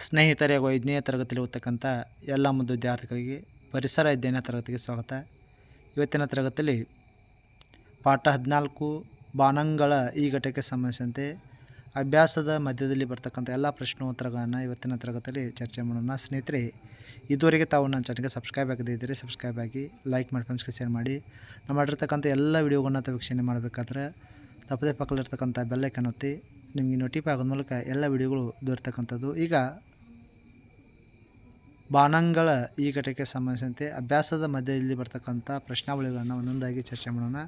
ಸ್ನೇಹಿತರೆ ಹಾಗೂ ಐದನೇ ತರಗತಿಯಲ್ಲಿ ಓದ್ತಕ್ಕಂಥ ಎಲ್ಲ ಮುದ್ದು ವಿದ್ಯಾರ್ಥಿಗಳಿಗೆ ಪರಿಸರ ಅಧ್ಯಯನ ತರಗತಿಗೆ ಸ್ವಾಗತ. ಇವತ್ತಿನ ತರಗತಿಯಲ್ಲಿ ಪಾಠ ಹದಿನಾಲ್ಕು ಬಾನಂಗಳ ಈ ಘಟಕ್ಕೆ ಸಂಬಂಧಿಸಿದಂತೆ ಅಭ್ಯಾಸದ ಮಧ್ಯದಲ್ಲಿ ಬರ್ತಕ್ಕಂಥ ಎಲ್ಲ ಪ್ರಶ್ನೋತ್ತರಗಳನ್ನು ಇವತ್ತಿನ ತರಗತಿಯಲ್ಲಿ ಚರ್ಚೆ ಮಾಡೋಣ. ಸ್ನೇಹಿತರೆ, ಇದುವರೆಗೆ ತಾವು ನನ್ನ ಚಾನಲ್ಗೆ ಸಬ್ಸ್ಕ್ರೈಬ್ ಆಗದೇ ಇದ್ದರೆ ಸಬ್ಸ್ಕ್ರೈಬ್ ಆಗಿ ಲೈಕ್ ಮಾಡಿ ಫ್ರೆಂಡ್ಸ್ಗೆ ಶೇರ್ ಮಾಡಿ. ನಾವು ಮಾಡಿರ್ತಕ್ಕಂಥ ಎಲ್ಲ ವೀಡಿಯೋಗಳನ್ನ ತಾವು ವೀಕ್ಷಣೆ ಮಾಡಬೇಕಾದ್ರೆ ತಪ್ಪದೇ ಪಕ್ಕದಲ್ಲಿರ್ತಕ್ಕಂಥ ಬೆಲ್ಲೈಕನ್ ಒತ್ತಿ ನಿಮಗೆ ನೋಟಿಫೈ ಆಗೋದ ಮೂಲಕ ಎಲ್ಲ ವಿಡಿಯೋಗಳು ದೊರೆತಕ್ಕಂಥದ್ದು ಈಗ ಬಾನಂಗಳ ಈ ಘಟಕ್ಕೆ ಸಂಬಂಧಿಸಿದಂತೆ ಅಭ್ಯಾಸದ ಮಧ್ಯದಲ್ಲಿ ಬರ್ತಕ್ಕಂಥ ಪ್ರಶ್ನಾವಳಿಗಳನ್ನು ಒಂದೊಂದಾಗಿ ಚರ್ಚೆ ಮಾಡೋಣ.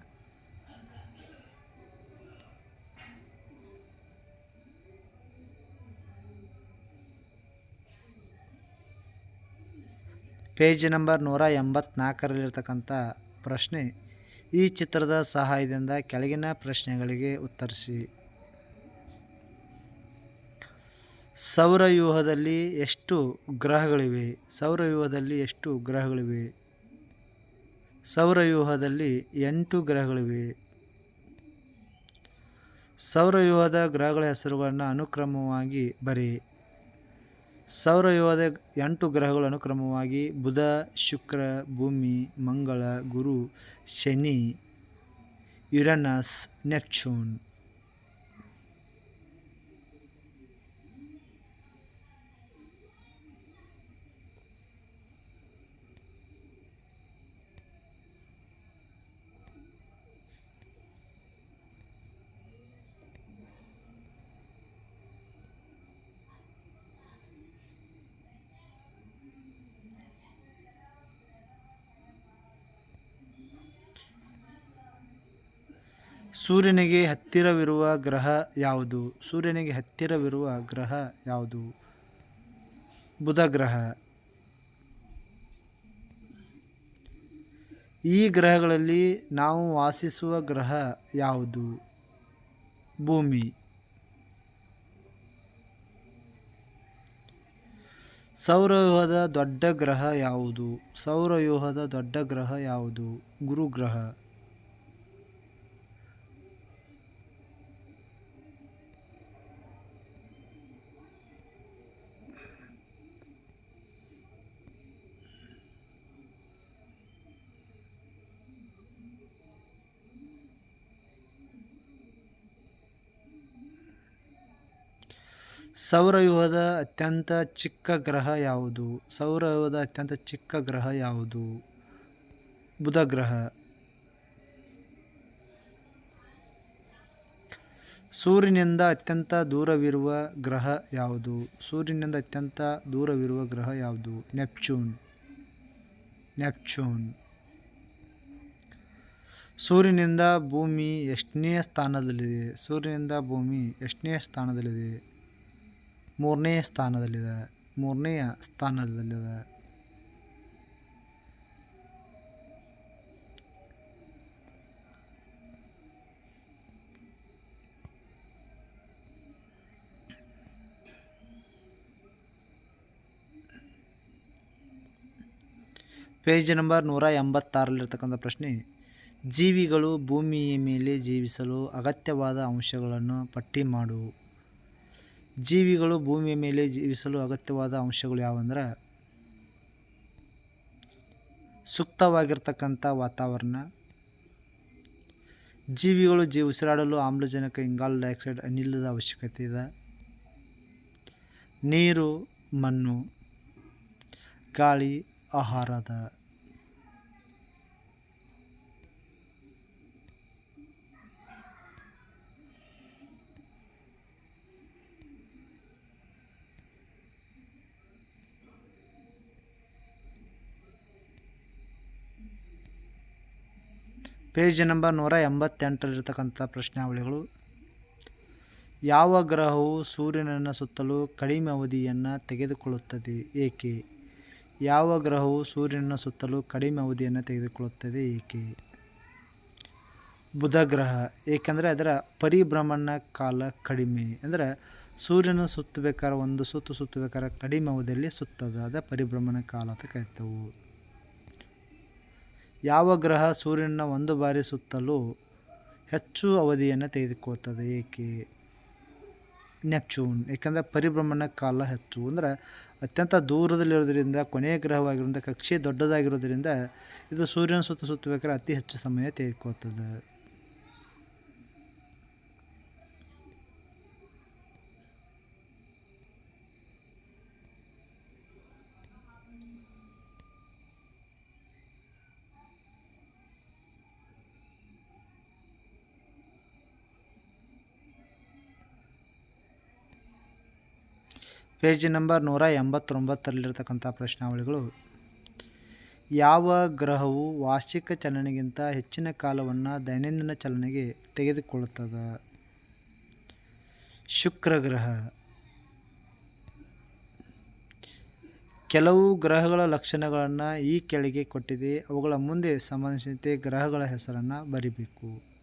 ಪೇಜ್ ನಂಬರ್ ನೂರ ಎಂಬತ್ನಾಲ್ಕರಲ್ಲಿರ್ತಕ್ಕಂಥ ಪ್ರಶ್ನೆ, ಈ ಚಿತ್ರದ ಸಹಾಯದಿಂದ ಕೆಳಗಿನ ಪ್ರಶ್ನೆಗಳಿಗೆ ಉತ್ತರಿಸಿ. ಸೌರವ್ಯೂಹದಲ್ಲಿ ಎಷ್ಟು ಗ್ರಹಗಳಿವೆ? ಸೌರವ್ಯೂಹದಲ್ಲಿ ಎಷ್ಟು ಗ್ರಹಗಳಿವೆ? ಸೌರವ್ಯೂಹದಲ್ಲಿ ಎಂಟು ಗ್ರಹಗಳಿವೆ. ಸೌರವ್ಯೂಹದ ಗ್ರಹಗಳ ಹೆಸರುಗಳನ್ನು ಅನುಕ್ರಮವಾಗಿ ಬರಿ. ಸೌರವ್ಯೂಹದ ಎಂಟು ಗ್ರಹಗಳು ಅನುಕ್ರಮವಾಗಿ ಬುಧ, ಶುಕ್ರ, ಭೂಮಿ, ಮಂಗಳ, ಗುರು, ಶನಿ, ಯುರನಸ್, ನೆಪ್ಚೂನ್. ಸೂರ್ಯನಿಗೆ ಹತ್ತಿರವಿರುವ ಗ್ರಹ ಯಾವುದು? ಸೂರ್ಯನಿಗೆ ಹತ್ತಿರವಿರುವ ಗ್ರಹ ಯಾವುದು? ಬುಧ ಗ್ರಹ. ಈ ಗ್ರಹಗಳಲ್ಲಿ ನಾವು ವಾಸಿಸುವ ಗ್ರಹ ಯಾವುದು? ಭೂಮಿ. ಸೌರವ್ಯೂಹದ ದೊಡ್ಡ ಗ್ರಹ ಯಾವುದು? ಸೌರವ್ಯೂಹದ ದೊಡ್ಡ ಗ್ರಹ ಯಾವುದು? ಗುರು ಸೌರವ್ಯೂಹದ ಅತ್ಯಂತ ಚಿಕ್ಕ ಗ್ರಹ ಯಾವುದು? ಸೌರವ್ಯೂಹದ ಅತ್ಯಂತ ಚಿಕ್ಕ ಗ್ರಹ ಯಾವುದು? ಬುಧ ಗ್ರಹ ಸೂರ್ಯನಿಂದ ಅತ್ಯಂತ ದೂರವಿರುವ ಗ್ರಹ ಯಾವುದು? ಸೂರ್ಯನಿಂದ ಅತ್ಯಂತ ದೂರವಿರುವ ಗ್ರಹ ಯಾವುದು? ನೆಪ್ಚೂನ್. ನೆಪ್ಚೂನ್. ಸೂರ್ಯನಿಂದ ಭೂಮಿ ಎಷ್ಟನೇ ಸ್ಥಾನದಲ್ಲಿದೆ? ಸೂರ್ಯನಿಂದ ಭೂಮಿ ಎಷ್ಟನೇ ಸ್ಥಾನದಲ್ಲಿದೆ? ಮೂರನೇ ಸ್ಥಾನದಲ್ಲಿದೆ. ಮೂರನೆಯ ಸ್ಥಾನದಲ್ಲಿದೆ. ಪೇಜ್ ನಂಬರ್ ನೂರ ಎಂಬತ್ತಾರಲ್ಲಿರ್ತಕ್ಕಂಥ ಪ್ರಶ್ನೆ, ಜೀವಿಗಳು ಭೂಮಿಯ ಮೇಲೆ ಜೀವಿಸಲು ಅಗತ್ಯವಾದ ಅಂಶಗಳನ್ನು ಪಟ್ಟಿ ಮಾಡು. ಜೀವಿಗಳು ಭೂಮಿಯ ಮೇಲೆ ಜೀವಿಸಲು ಅಗತ್ಯವಾದ ಅಂಶಗಳು ಯಾವಂದ್ರೆ? ಸೂಕ್ತವಾಗಿರ್ತಕ್ಕಂಥ ವಾತಾವರಣ. ಜೀವಿಗಳು ಜೀ ಉಸಿರಾಡಲು ಆಮ್ಲಜನಕ, ಇಂಗಾಲ ಡೈಆಕ್ಸೈಡ್ ಅನಿಲದ ಅವಶ್ಯಕತೆ ಇದೆ. ನೀರು, ಮಣ್ಣು, ಗಾಳಿ, ಆಹಾರದ ಪೇಜ್ ನಂಬರ್ ನೂರ ಎಂಬತ್ತೆಂಟರಲ್ಲಿರ್ತಕ್ಕಂಥ ಪ್ರಶ್ನಾವಳಿಗಳು. ಯಾವ ಗ್ರಹವು ಸೂರ್ಯನನ್ನು ಸುತ್ತಲೂ ಕಡಿಮೆ ಅವಧಿಯನ್ನು ತೆಗೆದುಕೊಳ್ಳುತ್ತದೆ? ಏಕೆ? ಯಾವ ಗ್ರಹವು ಸೂರ್ಯನ ಸುತ್ತಲೂ ಕಡಿಮೆ ಅವಧಿಯನ್ನು ತೆಗೆದುಕೊಳ್ಳುತ್ತದೆ? ಏಕೆ? ಬುಧ ಗ್ರಹ, ಏಕೆಂದರೆ ಅದರ ಪರಿಭ್ರಮಣ ಕಾಲ ಕಡಿಮೆ. ಅಂದರೆ ಸೂರ್ಯನ ಸುತ್ತಬೇಕಾದ್ರೆ ಒಂದು ಸುತ್ತು ಸುತ್ತಬೇಕಾದ್ರೆ ಕಡಿಮೆ ಅವಧಿಯಲ್ಲಿ ಸುತ್ತದ, ಅದ ಪರಿಭ್ರಮಣ ಕಾಲ ಅಂತ ಕರಿತೇವೆ. ಯಾವ ಗ್ರಹ ಸೂರ್ಯನ ಒಂದು ಬಾರಿ ಸುತ್ತಲೂ ಹೆಚ್ಚು ಅವಧಿಯನ್ನು ತೆಗೆದುಕೊಳ್ತದೆ? ಏಕೆ? ನೆಪ್ಚೂನ್. ಏಕೆಂದರೆ ಪರಿಭ್ರಮಣ ಕಾಲ ಹೆಚ್ಚು. ಅಂದರೆ ಅತ್ಯಂತ ದೂರದಲ್ಲಿರೋದ್ರಿಂದ ಕೊನೆಯ ಗ್ರಹವಾಗಿರೋದ್ರಿಂದ ಕಕ್ಷೆ ದೊಡ್ಡದಾಗಿರೋದ್ರಿಂದ ಇದು ಸೂರ್ಯನ ಸುತ್ತ ಸುತ್ತಬೇಕಾದ್ರೆ ಅತಿ ಹೆಚ್ಚು ಸಮಯ ತೆಗೆದುಕೊಳ್ತದೆ. ಪೇಜ್ ನಂಬರ್ ನೂರ ಎಂಬತ್ತೊಂಬತ್ತರಲ್ಲಿರ್ತಕ್ಕಂಥ ಪ್ರಶ್ನಾವಳಿಗಳು. ಯಾವ ಗ್ರಹವು ವಾರ್ಷಿಕ ಚಲನೆಗಿಂತ ಹೆಚ್ಚಿನ ಕಾಲವನ್ನು ದೈನಂದಿನ ಚಲನೆಗೆ ತೆಗೆದುಕೊಳ್ಳುತ್ತದೆ? ಶುಕ್ರ ಗ್ರಹ. ಕೆಲವು ಗ್ರಹಗಳ ಲಕ್ಷಣಗಳನ್ನು ಈ ಕೆಳಗೆ ಕೊಟ್ಟಿದೆ. ಅವುಗಳ ಮುಂದೆ ಸಂಬಂಧಿಸಿದಂತೆ ಗ್ರಹಗಳ ಹೆಸರನ್ನು ಬರಿಬೇಕು.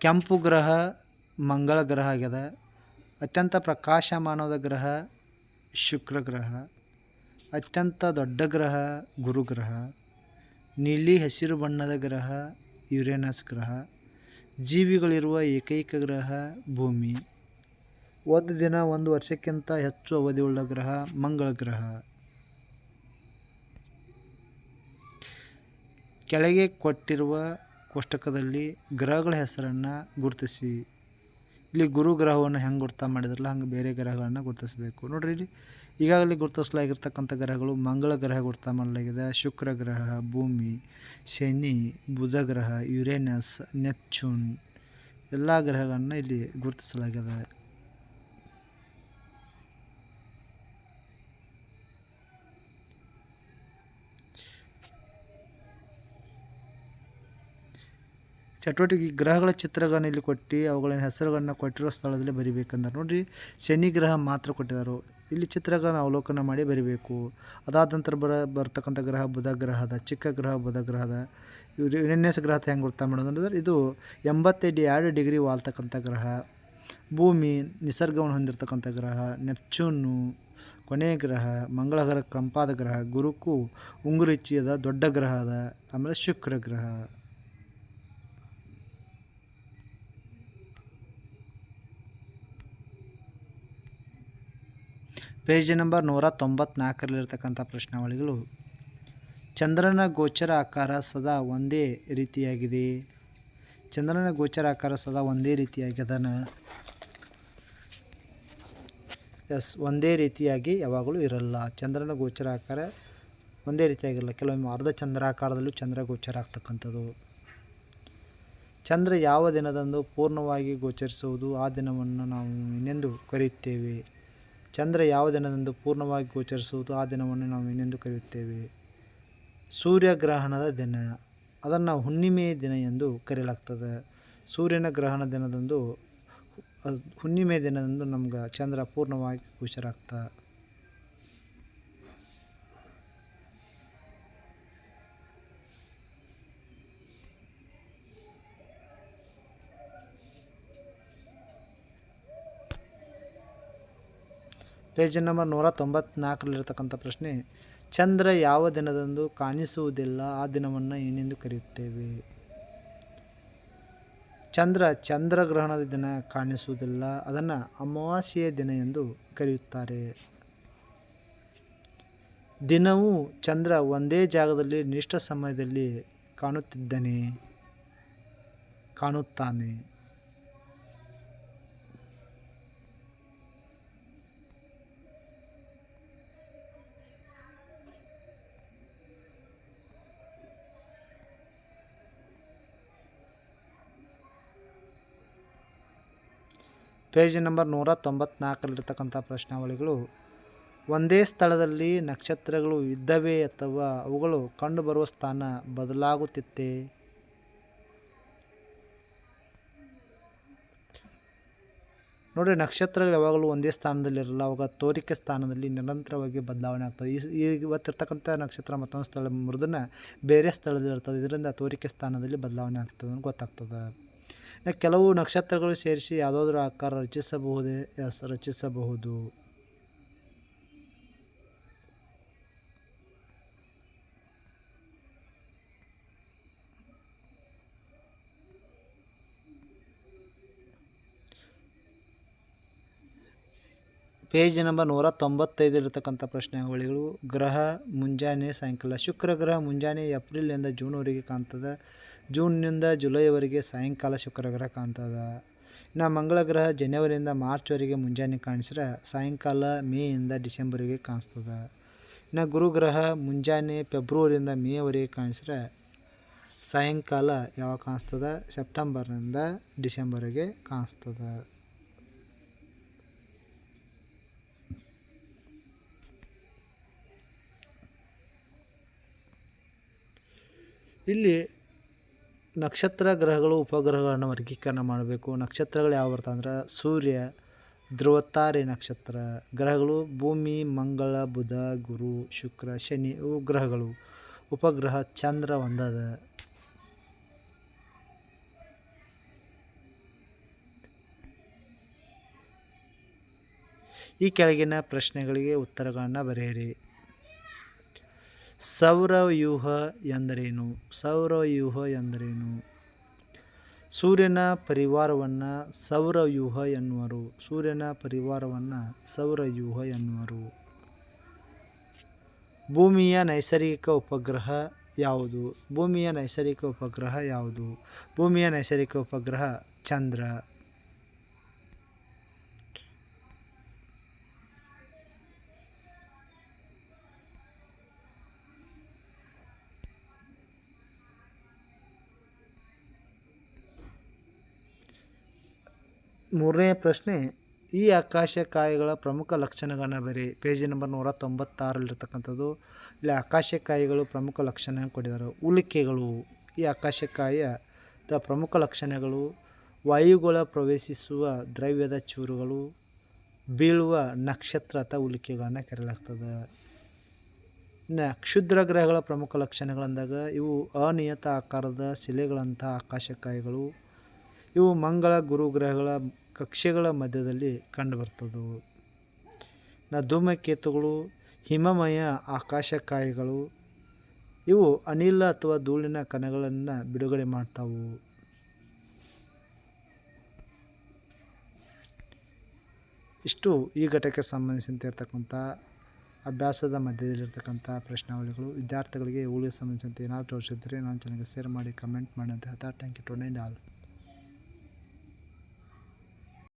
ಕೆಂಪು ಗ್ರಹ ಮಂಗಳ ಗ್ರಹ ಆಗ್ಯದ ಅತ್ಯಂತ ಪ್ರಕಾಶಮಾನವಾದ ಗ್ರಹ ಶುಕ್ರ ಗ್ರಹ, ಅತ್ಯಂತ ದೊಡ್ಡ ಗ್ರಹ ಗುರು ಗ್ರಹ, ನೀಲಿ ಹಸಿರು ಬಣ್ಣದ ಗ್ರಹ ಯುರೇನಸ್ ಗ್ರಹ, ಜೀವಿಗಳಿರುವ ಏಕೈಕ ಗ್ರಹ ಭೂಮಿ. ಒಂದು ದಿನ ಒಂದು ವರ್ಷಕ್ಕಿಂತ ಹೆಚ್ಚು ಅವಧಿಯುಳ್ಳ ಗ್ರಹ ಮಂಗಳ ಗ್ರಹ. ಕೆಳಗೆ ಕೊಟ್ಟಿರುವ ಕೋಷ್ಟಕದಲ್ಲಿ ಗ್ರಹಗಳ ಹೆಸರನ್ನು ಗುರುತಿಸಿ. ಇಲ್ಲಿ ಗುರು ಗ್ರಹವನ್ನು ಹೆಂಗೆ ಗುರ್ತ ಮಾಡಿದ್ರಲ್ಲ, ಹಂಗೆ ಬೇರೆ ಗ್ರಹಗಳನ್ನು ಗುರುತಿಸಬೇಕು. ನೋಡ್ರಿ ಇಲ್ಲಿ ಈಗಾಗಲೇ ಗುರುತಿಸಲಾಗಿರ್ತಕ್ಕಂಥ ಗ್ರಹಗಳು ಮಂಗಳ ಗ್ರಹ ಗುರ್ತ ಮಾಡಲಾಗಿದೆ. ಶುಕ್ರ ಗ್ರಹ, ಭೂಮಿ, ಶನಿ, ಬುಧ ಗ್ರಹ, ಯುರೇನಸ್, ನೆಪ್ಚೂನ್, ಎಲ್ಲ ಗ್ರಹಗಳನ್ನು ಇಲ್ಲಿ ಗುರುತಿಸಲಾಗಿದೆ. ಚಟುವಟಿಕೆ ಗ್ರಹಗಳ ಚಿತ್ರಗಳನ್ನು ಇಲ್ಲಿ ಕೊಟ್ಟು ಅವುಗಳ ಹೆಸರುಗಳನ್ನು ಕೊಟ್ಟಿರೋ ಸ್ಥಳದಲ್ಲಿ ಬರಿಬೇಕಂದ್ರೆ. ನೋಡಿರಿ, ಶನಿ ಗ್ರಹ ಮಾತ್ರ ಕೊಟ್ಟಿದ್ದಾರೆ. ಇಲ್ಲಿ ಚಿತ್ರಗಳನ್ನು ಅವಲೋಕನ ಮಾಡಿ ಬರಿಬೇಕು. ಅದಾದ ನಂತರ ಬರ, ಬರ್ತಕ್ಕಂಥ ಗ್ರಹ ಬುಧ ಗ್ರಹದ ಚಿಕ್ಕ ಗ್ರಹ ಬುಧ ಗ್ರಹದ ಇವರು ಯುರೇನಸ್ ಗ್ರಹ ಹೆಂಗೆ ಗೊತ್ತಾ ಮಾಡೋದಂದ್ರೆ ಇದು ಎಂಬತ್ತೈದು ಎರಡು ಡಿಗ್ರಿ ವಾಲ್ತಕ್ಕಂಥ ಗ್ರಹ. ಭೂಮಿ, ನಿಸರ್ಗವನ್ನು ಹೊಂದಿರತಕ್ಕಂಥ ಗ್ರಹ, ನೆಪ್ಚೂನು ಕೊನೆಯ ಗ್ರಹ ಮಂಗಳ ಗ್ರಹ ಕಂಪಾದ ಗ್ರಹ, ಗುರುಕು ಉಂಗುರಿಚಿಯದ ದೊಡ್ಡ ಗ್ರಹ ಅದ. ಆಮೇಲೆ ಶುಕ್ರ ಗ್ರಹ. ಪೇಜ್ ನಂಬರ್ ನೂರ ತೊಂಬತ್ನಾಲ್ಕರಲ್ಲಿರ್ತಕ್ಕಂಥ ಪ್ರಶ್ನಾವಳಿಗಳು. ಚಂದ್ರನ ಗೋಚರ ಆಕಾರ ಸದಾ ಒಂದೇ ರೀತಿಯಾಗಿದೆ. ಚಂದ್ರನ ಗೋಚರ ಆಕಾರ ಸದಾ ಒಂದೇ ರೀತಿಯಾಗ್ಯದನ. ಎಸ್, ಒಂದೇ ರೀತಿಯಾಗಿ ಯಾವಾಗಲೂ ಇರಲ್ಲ. ಚಂದ್ರನ ಗೋಚರ ಆಕಾರ ಒಂದೇ ರೀತಿಯಾಗಿರಲ್ಲ ಕೆಲವೊಮ್ಮೆ ಅರ್ಧ ಚಂದ್ರಾಕಾರದಲ್ಲೂ ಚಂದ್ರ ಗೋಚರ ಆಗ್ತಕ್ಕಂಥದ್ದು. ಚಂದ್ರ ಯಾವ ದಿನದಂದು ಪೂರ್ಣವಾಗಿ ಗೋಚರಿಸುವುದು ಆ ದಿನವನ್ನು ನಾವು ಇನ್ನೆಂದು ಕರೆಯುತ್ತೇವೆ? ಚಂದ್ರ ಯಾವ ದಿನದಂದು ಪೂರ್ಣವಾಗಿ ಗೋಚರಿಸುವುದು ಆ ದಿನವನ್ನು ನಾವು ಇನ್ನೆಂದು ಕರೆಯುತ್ತೇವೆ? ಸೂರ್ಯಗ್ರಹಣದ ದಿನ. ಅದನ್ನು ಹುಣ್ಣಿಮೆಯ ದಿನ ಎಂದು ಕರೆಯಲಾಗ್ತದೆ. ಸೂರ್ಯನ ಗ್ರಹಣ ದಿನದಂದು, ಹುಣ್ಣಿಮೆ ದಿನದಂದು ನಮ್ಗೆ ಚಂದ್ರ ಪೂರ್ಣವಾಗಿ ಗೋಚರ ಆಗ್ತಾ ಪೇಜ್ ನಂಬರ್ ನೂರ ತೊಂಬತ್ನಾಲ್ಕರಲ್ಲಿರ್ತಕ್ಕಂಥ ಪ್ರಶ್ನೆ, ಚಂದ್ರ ಯಾವ ದಿನದಂದು ಕಾಣಿಸುವುದಿಲ್ಲ, ಆ ದಿನವನ್ನು ಏನೆಂದು ಕರೆಯುತ್ತೇವೆ? ಚಂದ್ರ ಚಂದ್ರಗ್ರಹಣದ ದಿನ ಕಾಣಿಸುವುದಿಲ್ಲ, ಅದನ್ನು ಅಮಾವಾಸ್ಯೆಯ ದಿನ ಎಂದು ಕರೆಯುತ್ತಾರೆ. ದಿನವೂ ಚಂದ್ರ ಒಂದೇ ಜಾಗದಲ್ಲಿ, ನಿಷ್ಠ ಸಮಯದಲ್ಲಿ ಕಾಣುತ್ತಿದ್ದನೆ, ಕಾಣುತ್ತಾನೆ. ಪೇಜ್ ನಂಬರ್ ನೂರ ತೊಂಬತ್ನಾಲ್ಕರಲ್ಲಿರ್ತಕ್ಕಂಥ ಪ್ರಶ್ನಾವಳಿಗಳು, ಒಂದೇ ಸ್ಥಳದಲ್ಲಿ ನಕ್ಷತ್ರಗಳು ಇದ್ದವೇ ಅಥವಾ ಅವುಗಳು ಕಂಡುಬರುವ ಸ್ಥಾನ ಬದಲಾಗುತ್ತಿತ್ತೆ? ನೋಡಿ, ನಕ್ಷತ್ರಗಳು ಯಾವಾಗಲೂ ಒಂದೇ ಸ್ಥಾನದಲ್ಲಿರಲ್ಲ ಅವಾಗ ತೋರಿಕೆ ಸ್ಥಾನದಲ್ಲಿ ನಿರಂತರವಾಗಿ ಬದಲಾವಣೆ ಆಗ್ತದೆ. ಈ ಇವತ್ತಿರ್ತಕ್ಕಂಥ ನಕ್ಷತ್ರ ಮತ್ತೊಂದು ಸ್ಥಳ ಮುರಿದನ್ನ ಬೇರೆ ಸ್ಥಳದಲ್ಲಿ ಇರ್ತದೆ, ಇದರಿಂದ ತೋರಿಕೆ ಸ್ಥಾನದಲ್ಲಿ ಬದಲಾವಣೆ ಆಗ್ತದೆ ಅಂತ ಗೊತ್ತಾಗ್ತದೆ. ಕೆಲವು ನಕ್ಷತ್ರಗಳು ಸೇರಿಸಿ ಯಾವುದಾದ್ರೂ ಆಕಾರ ರಚಿಸಬಹುದೇ? ರಚಿಸಬಹುದು. ಪೇಜ್ ನಂಬರ್ ನೂರ ತೊಂಬತ್ತೈದಿರತಕ್ಕಂಥ ಪ್ರಶ್ನಾವಳಿಗಳು ಗ್ರಹ ಮುಂಜಾನೆ ಸಾಯಂಕಾಲ. ಶುಕ್ರ ಗ್ರಹ ಮುಂಜಾನೆ ಏಪ್ರಿಲಿಂದ ಜೂನ್ವರೆಗೆ ಕಾಣ್ತದೆ. ಜೂನ್ನಿಂದ ಜುಲೈವರೆಗೆ ಸಾಯಂಕಾಲ ಶುಕ್ರ ಗ್ರಹ ಕಾಣ್ತದ. ಇನ್ನು ಮಂಗಳ ಗ್ರಹ ಜನವರಿಯಿಂದ ಮಾರ್ಚ್ವರೆಗೆ ಮುಂಜಾನೆ ಕಾಣಿಸ್ರೆ ಸಾಯಂಕಾಲ ಮೇಯಿಂದ ಡಿಸೆಂಬರಿಗೆ ಕಾಣಿಸ್ತದೆ. ಇನ್ನು ಗುರುಗ್ರಹ ಮುಂಜಾನೆ ಫೆಬ್ರವರಿಯಿಂದ ಮೇವರೆಗೆ ಕಾಣಿಸ್ರೆ ಸಾಯಂಕಾಲ ಯಾವಾಗ ಕಾಣಿಸ್ತದೆ? ಸೆಪ್ಟೆಂಬರ್ನಿಂದ ಡಿಸೆಂಬರಿಗೆ ಕಾಣಿಸ್ತದೆ. ಇಲ್ಲಿ ನಕ್ಷತ್ರ ಗ್ರಹಗಳು, ಉಪಗ್ರಹಗಳನ್ನು ವರ್ಗೀಕರಣ ಮಾಡಬೇಕು. ನಕ್ಷತ್ರಗಳು ಯಾವ ಬರ್ತಾವೆ ಅಂದ್ರೆ ಸೂರ್ಯ, ಧ್ರುವತಾರೆ ನಕ್ಷತ್ರ. ಗ್ರಹಗಳು ಭೂಮಿ, ಮಂಗಳ, ಬುಧ, ಗುರು, ಶುಕ್ರ, ಶನಿ, ಇವು ಗ್ರಹಗಳು. ಉಪಗ್ರಹ ಚಂದ್ರ ಒಂದದ. ಈ ಕೆಳಗಿನ ಪ್ರಶ್ನೆಗಳಿಗೆ ಉತ್ತರಗಳನ್ನು ಬರೆಯಿರಿ. ಸೌರವ್ಯೂಹ ಎಂದರೇನು? ಸೌರವ್ಯೂಹ ಎಂದರೇನು? ಸೂರ್ಯನ ಪರಿವಾರವನ್ನು ಸೌರವ್ಯೂಹ ಎನ್ನುವರು. ಸೂರ್ಯನ ಪರಿವಾರವನ್ನು ಸೌರವ್ಯೂಹ ಎನ್ನುವರು. ಭೂಮಿಯ ನೈಸರ್ಗಿಕ ಉಪಗ್ರಹ ಯಾವುದು? ಭೂಮಿಯ ನೈಸರ್ಗಿಕ ಉಪಗ್ರಹ ಯಾವುದು? ಭೂಮಿಯ ನೈಸರ್ಗಿಕ ಉಪಗ್ರಹ ಚಂದ್ರ. ಮೂರನೇ ಪ್ರಶ್ನೆ, ಈ ಆಕಾಶಕಾಯಿಗಳ ಪ್ರಮುಖ ಲಕ್ಷಣಗಳನ್ನ ಬರೀ ಪೇಜ್ ನಂಬರ್ ನೂರ ತೊಂಬತ್ತಾರಲ್ಲಿರ್ತಕ್ಕಂಥದ್ದು ಇಲ್ಲಿ ಆಕಾಶಕಾಯಿಗಳು ಪ್ರಮುಖ ಲಕ್ಷಣ ಕೊಟ್ಟಿದ್ದಾರೆ. ಉಲಿಕೆಗಳು, ಈ ಆಕಾಶಕಾಯಿಯ ಪ್ರಮುಖ ಲಕ್ಷಣಗಳು, ವಾಯುಗಳ ಪ್ರವೇಶಿಸುವ ದ್ರವ್ಯದ ಚೂರುಗಳು, ಬೀಳುವ ನಕ್ಷತ್ರ ಅಥವಾ ಉಳಿಕೆಗಳನ್ನು ಕರೆಯಲಾಗ್ತದೆ. ಇನ್ನು ಕ್ಷುದ್ರ ಗ್ರಹಗಳ ಪ್ರಮುಖ ಲಕ್ಷಣಗಳಂದಾಗ ಇವು ಅನಿಯತ ಆಕಾರದ ಶಿಲೆಗಳಂಥ ಆಕಾಶಕಾಯಿಗಳು ಇವು ಮಂಗಳ ಗುರು ಗ್ರಹಗಳ ಕಕ್ಷೆಗಳ ಮಧ್ಯದಲ್ಲಿ ಕಂಡುಬರ್ತದವು ನ ಧೂಮಕೇತುಗಳು ಹಿಮಮಯ ಆಕಾಶಕಾಯಿಗಳು, ಇವು ಅನಿಲ ಅಥವಾ ಧೂಳಿನ ಕಣಗಳನ್ನು ಬಿಡುಗಡೆ ಮಾಡ್ತಾವು. ಇಷ್ಟು ಈ ಘಟಕ್ಕೆ ಸಂಬಂಧಿಸಿದಂತೆ ಇರ್ತಕ್ಕಂಥ ಅಭ್ಯಾಸದ ಮಧ್ಯದಲ್ಲಿರ್ತಕ್ಕಂಥ ಪ್ರಶ್ನಾವಳಿಗಳು. ವಿದ್ಯಾರ್ಥಿಗಳಿಗೆ ಇವುಗಳಿಗೆ ಸಂಬಂಧಿಸಿದಂತೆ ಏನಾದರೂ ತೋರಿಸಿದ್ರೆ ನಾನು ಚೆನ್ನಾಗಿ ಶೇರ್ ಮಾಡಿ ಕಮೆಂಟ್ ಮಾಡಿ ಅಂತ ಹೇಳ್ತಾ thank you to nine all